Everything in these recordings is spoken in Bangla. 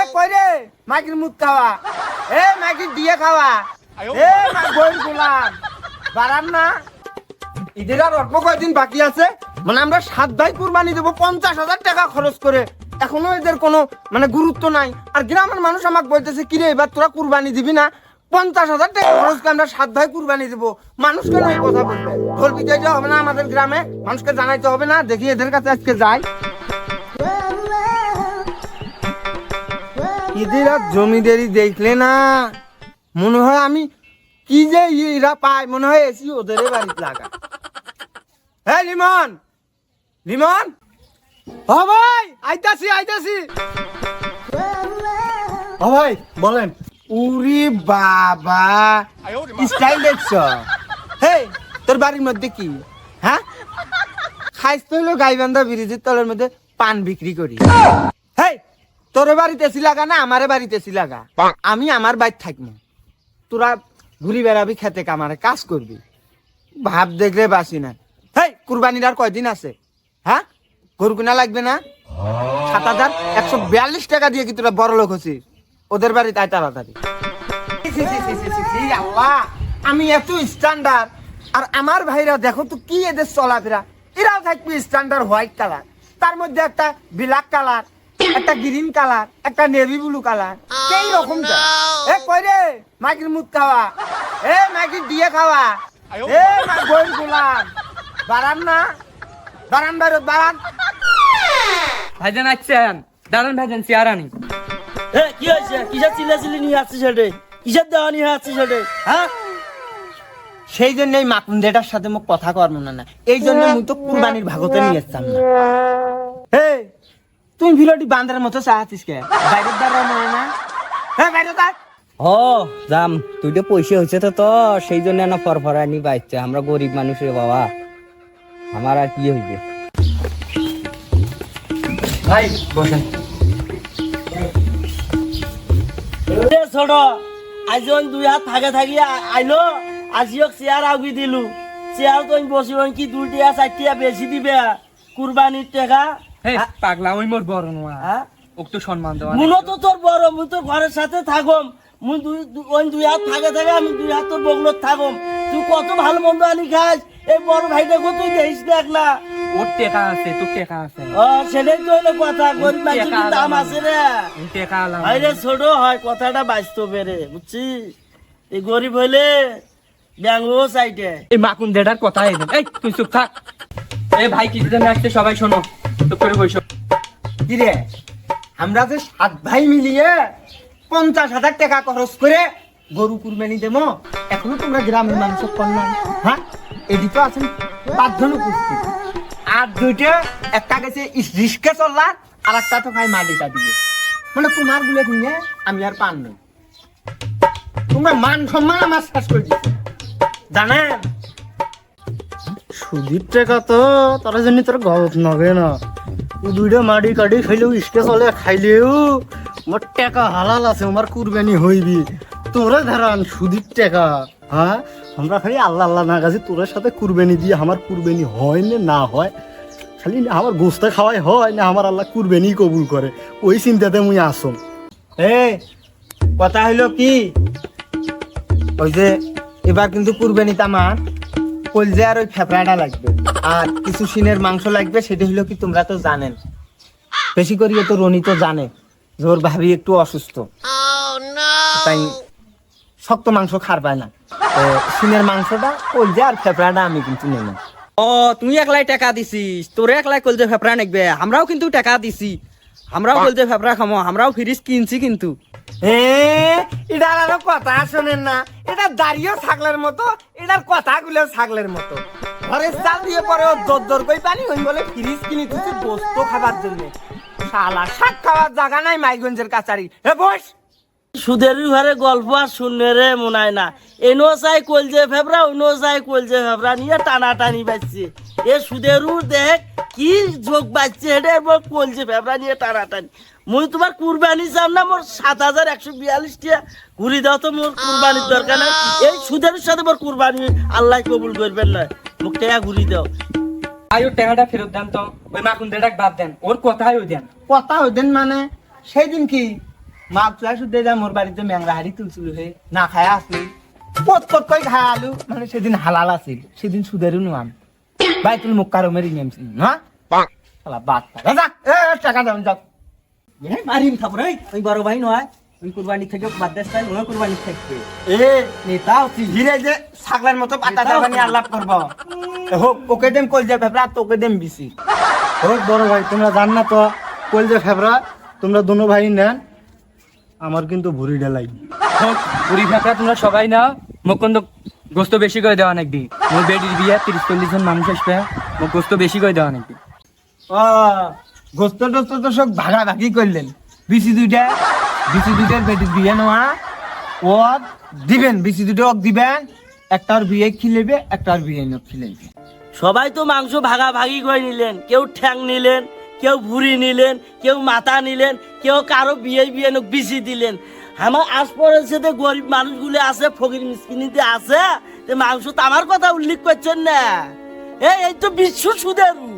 এ কই রে? মুখ খাওয়া। এ মাইকির দিয়ে খাওয়া। এ মা বই গোলাম। বাড়ান না। ঈদের আর অল্প কয়দিন বাকি আছে। মানে আমরা সাত ভাই কুরবানি দেবো পঞ্চাশ হাজার টাকা খরচ করে। এখনও এদের কোনো মানে গুরুত্ব নাই। আর গ্রামের মানুষ আমাকে বলতেছে কিরে এবার তোরা কুরবানি দিবি না? পঞ্চাশ হাজার টাকা খরচ করে আমরা সাত ভাই কুরবানি দেবো। মানুষ কেন এই কথা বলবে? ঢোল পিটাইতে হবে না আমাদের গ্রামে। মানুষকে জানাইতে হবে না। দেখি এদের কাছে আজকে যাই। আর জমিদারি দেখলে না। মনে হয় আমি কি যে এরা পায় মনে হয় এসি ওদের বাড়িতে লাগা। হ্যাঁ লিমন লিমন ও ভাই, আইতাছি আইতাছি। ও ভাই, বলেন। উরি বাবা, স্টাইল দেখছ? হে, তোর বাড়ির মধ্যে কি? হ্যাঁ? খাইস তো হলো গাইবান্ধা ব্রিজের তলের মধ্যে পান বিক্রি করি। হেই তোর বাড়িতে এসি লাগা না আমারে বাড়িতে এসি লাগা আমি আমার বাড়ি থাকব। তোরা ঘুরি বেড়াবি খেতে কামারে কাজ করবি। ভাব দেখলে বাসি না। হেই কুরবানির আর কয়দিন আছে? হ্যাঁ? গরু কিনা লাগবে না? সাত হাজার একশো বিয়াল্লিশ টাকা দিয়ে কি তোরা বড় লোক হচ্ছিস? ওদের বাড়ি তাই তাড়াতাড়ি। আল্লাহ আমি এত স্ট্যান্ডার্ড আর আমার ভাইরা দেখো তো কি এদের চলাফেরা। এরাও থাকবে স্ট্যান্ডার্ড হোয়াইট কালার তার মধ্যে একটা ব্ল্যাক কালার একটা গ্রিন কালার একটা নেভি ব্লু কালার সেই রকম এ কই রে? মাইকির মুখ খাওয়া। এ মাইকির দিয়ে খাওয়া। এ মা বই গোলাম। বারান না। বারান বাইরত বারান ভাইজান আসছেন দাঁড়ান ভাইজান চেয়ার আনি এ কি হয়েছে? কিসের চিল্লাচিল্লি নিয়ে আসছিস সেটে কিসের দেওয়া নিয়ে আসছিস সেটে হ্যাঁ? সেই জন্য এই মাকুন্দেটার সাথে মোক কথা কর্ম না না এই জন্য মুই তো কুরবানির ভাগতে নিয়ে এসতাম না। হে তুমি ভিলটি বান্দার মতো চাহাতিস কে? বাইরের দ্বারা মনে না? হ্যাঁ বাইরে তার ও যাম। তুই তো পয়সা হয়েছে তো তো সেই জন্য না ফরফরানি বাইছে আমরা গরিব মানুষ রে বাবা। আমার আর কি হইবে? ভাই বসেন। ছোট আজ দুই হাত থাকে থাকি আইলো আজিও চেয়ার আগি দিলু। চেয়ার তো বসি কি দুইটিয়া চারটিয়া বেশি দিবে? কুরবানির টাকা। পাগলা ওই মোর বড় নোয়া। হ্যাঁ ওকে তো সম্মান দেওয়া মুনো তো তোর বড় মুই ঘরের সাথে থাকম মুই দুই ওই দুই হাত থাকে থাকে আমি দুই হাত তোর বগলত থাকম তুই কত ভালো মন্দ আনি খাস। এই বড় ভাইটাকে তুই দেখিস দেখ না ওর টেকা আছে তোর টেকা আছে। ও সেটাই তো হলো কথা গরিব মানুষের কি দাম আছে রে। টেকা আলাম আরে ছোট হয় কথাটা বাস্তবে রে বুঝছিস এই গরিব হইলে ব্যাঙ্গো সাইডে এই মাকুন দেটার কথা এই তুই চুপ থাক। এ ভাই কিছু জন আসছে সবাই শোনো। আমরা যে সাত ভাই মিলিয়ে পঞ্চাশ হাজার টাকা খরচ করে গরু কুরবানি দেবো, এখনও তোমরা গ্রামের মানুষ কন্যা হ্যাঁ? এটি আছেন পাঁচজন উপস্থিত। আর দুইটা, একটা গেছে রিস্কে চললার আর একটা তো খাই মালিকা দিয়ে। মানে তোমারগুলো নিয়ে আমি আর পান নাই। তোমরা মান সম্মান আমার শেষ করে দিচ্ছ জানেন? সুদীর টাকা তো, তারা জানি তোর গলত নগে না। দুইটা মাটি কাটি খাইলেও ইসকে চলে, খাইলেও মোর টাকা হালাল আছে আমার কুরবানি হইবি। তোরা ধারান সুদীর টাকা হ্যাঁ? আমরা খালি আল্লাহ আল্লাহ না গাছি তোর সাথে কুরবানি দিয়ে আমার কুরবানি হয় না না হয়। খালি আমার গোস্ত খাওয়াই হয় না, আমার আল্লাহ কুরবানি কবুল করে। ওই চিন্তাতে মুই আসম এ, কথা হইল কি? ওই যে, এবার কিন্তু কুরবানিতে আমার কলজে আর ওই ফেফড়াটা লাগবে। আর কিছু সিনের মাংস লাগবে, সেটা হলো কি তোমরা তো জানেন। বেশি করিয়ে তো রনি তো জানে ওর ভাবি একটু অসুস্থ। তাই শক্ত মাংস খার পায় না সিনের মাংসটা, কলজে আর ফেফড়াটা আমি কিন্তু নেব ও, তুই একলাই টাকা দিছিস, তোরে একলাই কলজে ফেফড়া নেকবে, আমরাও কিন্তু টাকা দিছি। আমরাও কলজে ফেফড়া খামো আমরাও ফ্রিজ কিনছি কিন্তু। এ এটার আরও কথা শোনেন না। এটা দাঁড়িয়েও ছাগলের মতো এটার কথাগুলো ছাগলের মতো। ঘরের চাল দিয়ে পরে ও দর পানি ওই বলে ফ্রিজ কিনি তুই গোস্ত খাবার জন্য। শালা শাক খাওয়ার জায়গা নাই মাইগঞ্জের কাছারি। এ বস! সুদের ঘরে গল্প আর শুনে রে মনায় না। এনো চাই কলজে ফেবরা অন্য চাই কলজে ফেবরা নিয়ে টানা টানি বাজছে। এ সুদেরু দেখ কি যোগ বাজছে এটা এবার কলজে ফেবরা নিয়ে টানা টানি মুই তোমার কুরবানি চাম না মোর সাত হাজার একশো বিয়াল্লিশ টিয়া ঘুরি দাও তো মোর কুরবানির দরকার নাই। এই সুদের সাথে মোর কুরবানি আল্লাহ কবুল করবেন না মুখ টেয়া ঘুরি দাও। আই ওর টাকাটা ফেরত দেন তো ওই বাদ দেন ওর কথাই ওই দেন। কথা হইতেন মানে সেই দিন কি? মাপ চুয়া শুদ্ধে যা মোর বাড়িতে ম্যাংরা হাড়ি তুলছিল হে না খায় আসলি। পত পত কই খায় আলু মানে সেদিন হালাল আছিল সেদিন সুদেরও নুয়াম। ভাই তুমি মুখ কারও মেরি নেমছি না শালা বাদ যা এ টাকা দাও যাও। এ, মারিম থাপরে ওই বড় ভাই নয় ওই কুরবানি থেকে বাদ দেশ তাই ওই কুরবানি থাকবে এ নেতা হচ্ছি হিরে যে ছাগলের মতো পাতা দাবানি আলাপ করব। হোক ওকে দেম কল যে ফেফরা তোকে দেম বিসি। হোক বড় ভাই তোমরা জান না তো কল যে ফেবরা তোমরা দুনো ভাই নেন। আমার কিন্তু ভুড়ি ঢেলাই পুরি ফেফড়া তোমরা সবাই নাও। মোক কিন্তু গোস্ত বেশি করে দেওয়া নাকি? মোর বেডির বিয়ে তিরিশ চল্লিশ জন মানুষ আসবে। মোক গোস্ত বেশি করে দেওয়া নাকি? ও গোস্ত টোস্ত তো সব ভাগাভাগি করলেন। বিসি দুইটা বিসি দুইটার বেটি বিয়ে নেওয়া। ও দিবেন বিসি দুটো ওক দিবেন। একটার বিয়ে খিলেবে একটার বিয়ে ন খিলেবে। সবাই তো মাংস ভাগাভাগি করে নিলেন কেউ ঠ্যাং নিলেন কেউ ভুড়ি নিলেন কেউ মাথা নিলেন কেউ কারও বিয়ে বিয়ে নক বিচি দিলেন। আমার আশপাশের সাথে গরিব মানুষগুলো আছে, ফকির মিসকিনিতে আছে, তে মাংস তো আমার কথা উল্লেখ করছেন না। এই এই তো বিশ্ব সুদেরু।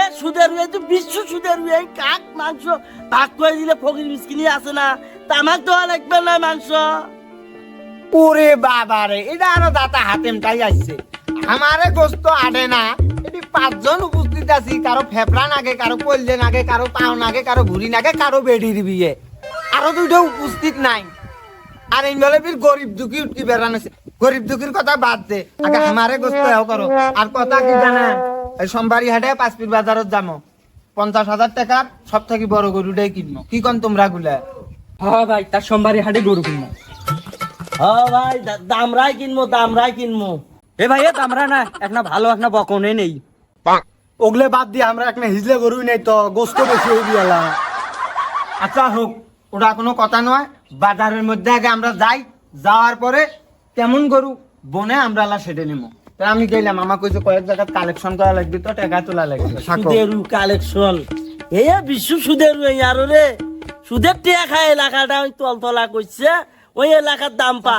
এ সুদেরু, এই তো বিশ্ব সুদেরু, এই কাক মাংস ভাগ করে দিলে ফকির মিসকিনি আছে না? তা আমার দেওয়া লাগবে না মাংস। ওরে বাবা রে, এটা আরও দাতা হাতেমটাই আসছে। আমারে গোস্ত আডে না। এটি পাঁচজন উপস্থিত আছি, কারও ফেফড়া নাগে, কারও কলজে নাগে, কারও পাও নাগে, কারও ভুড়ি নাগে, কারও বেডির বিয়ে। আরও দুইটা উপস্থিত নাই। আর ফির গরিব দুঃখী উঠকি বেড়ান আছে গরিব দুঃখীর কথা বাদ দে। আগে আমারে গোস্ত এও করো। আর কথা কি জানেন এই সোমবারি হাটে পাঁচপির বাজারত যাব পঞ্চাশ হাজার টাকার সব থেকে বড় গরুটাই কিনবো কি কন তোমরা গুলা? হ্যাঁ ভাই তার সোমবারে হাটে গরু কিনবো হ ভাই দামরাই কিনবো দামরাই কিনবো এ ভাই এ আমরা না একটা ভালো একটা বকনে নেই। ওগলে বাদ দিয়ে আমরা একটা হিজলে গরুই নাই তো গোস্ত বেশি হয়ে গেলাম। আচ্ছা হোক। ওটা কোনো কথা নয়। বাজারের মধ্যে আগে আমরা যাই যাওয়ার পরে কেমন গরু বনে আমরা আলা সেটে নেব তা আমি গেলাম আমাকে কইছে কয়েক জায়গা কালেকশন করা লাগবে তো টাকা তোলা লাগবে। সুদেরু কালেকশন এই বিশ্ব সুদেরু এই আর রে। সুদের টিয়া খায় এলাকাটা ওই তলতলা করছে ওই এলাকার দাম পা